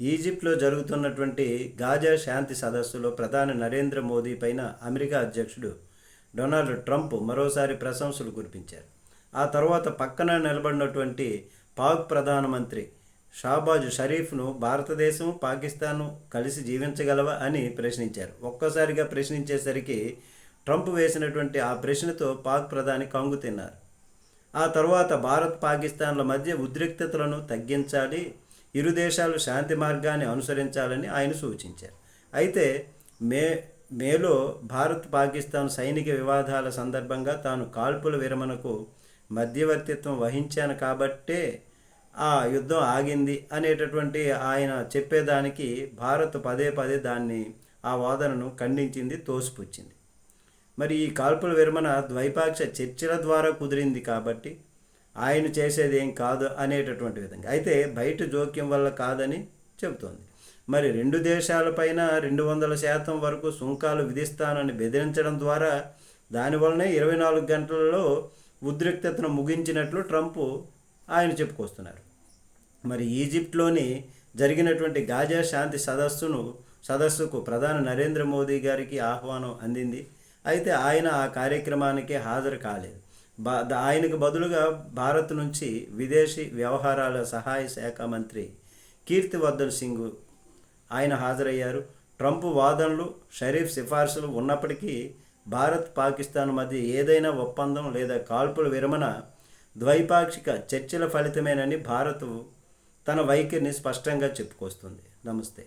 ఈజిప్ట్లో జరుగుతున్నటువంటి గాజా శాంతి సదస్సులో ప్రధాని నరేంద్ర మోదీ పైన అమెరికా అధ్యక్షుడు డొనాల్డ్ ట్రంప్ మరోసారి ప్రశంసలు కురిపించారు. ఆ తర్వాత పక్కన నిలబడినటువంటి పాక్ ప్రధానమంత్రి షాబాజ్ షరీఫ్ను భారతదేశం పాకిస్తాన్ కలిసి జీవించగలవా అని ప్రశ్నించారు. ఒక్కసారిగా ప్రశ్నించేసరికి ట్రంప్ వేసినటువంటి ఆ ప్రశ్నతో పాక్ ప్రధాని కంగు తిన్నారు. ఆ తర్వాత భారత్ పాకిస్తాన్ల మధ్య ఉద్రిక్తతలను తగ్గించాలి ఇరు దేశాలు శాంతి మార్గాన్ని అనుసరించాలని ఆయన సూచించారు. అయితే మే మేలో భారత్ పాకిస్తాన్ సైనిక వివాదాల సందర్భంగా తాను కాల్పుల విరమణకు మధ్యవర్తిత్వం వహించాను కాబట్టే ఆ యుద్ధం ఆగింది అనేటటువంటి ఆయన చెప్పేదానికి భారత్ పదే పదే దాన్ని ఆ వాదనను ఖండించింది తోసిపుచ్చింది. మరి ఈ కాల్పుల విరమణ ద్వైపాక్ష చర్చల ద్వారా కుదిరింది కాబట్టి ఆయన చేసేది ఏం కాదు అనేటటువంటి విధంగా. అయితే బయట జోక్యం వల్ల కాదని చెబుతోంది. మరి రెండు దేశాలపైన రెండు వందల శాతం వరకు సుంకాలు విధిస్తానని బెదిరించడం ద్వారా దానివల్లనే ఇరవై నాలుగు గంటలలో ఉద్రిక్తతను ముగించినట్లు ట్రంప్ ఆయన చెప్పుకొస్తున్నారు. మరి ఈజిప్ట్లోని జరిగినటువంటి గాజా శాంతి సదస్సును సదస్సుకు ప్రధాని నరేంద్ర మోదీ గారికి ఆహ్వానం అందింది. అయితే ఆయన ఆ కార్యక్రమానికి హాజరు కాలేదు. ఆయనకు బదులుగా భారత్ నుంచి విదేశీ వ్యవహారాల సహాయ శాఖ మంత్రి కీర్తివర్ధన్ సింగ్ ఆయన హాజరయ్యారు. ట్రంప్ వాదనలు షరీఫ్ సిఫార్సులు ఉన్నప్పటికీ భారత్ పాకిస్తాన్ మధ్య ఏదైనా ఒప్పందం లేదా కాల్పుల విరమణ ద్వైపాక్షిక చర్చల ఫలితమేనని భారత్ తన వైఖరిని స్పష్టంగా చెప్పుకొస్తుంది. నమస్తే.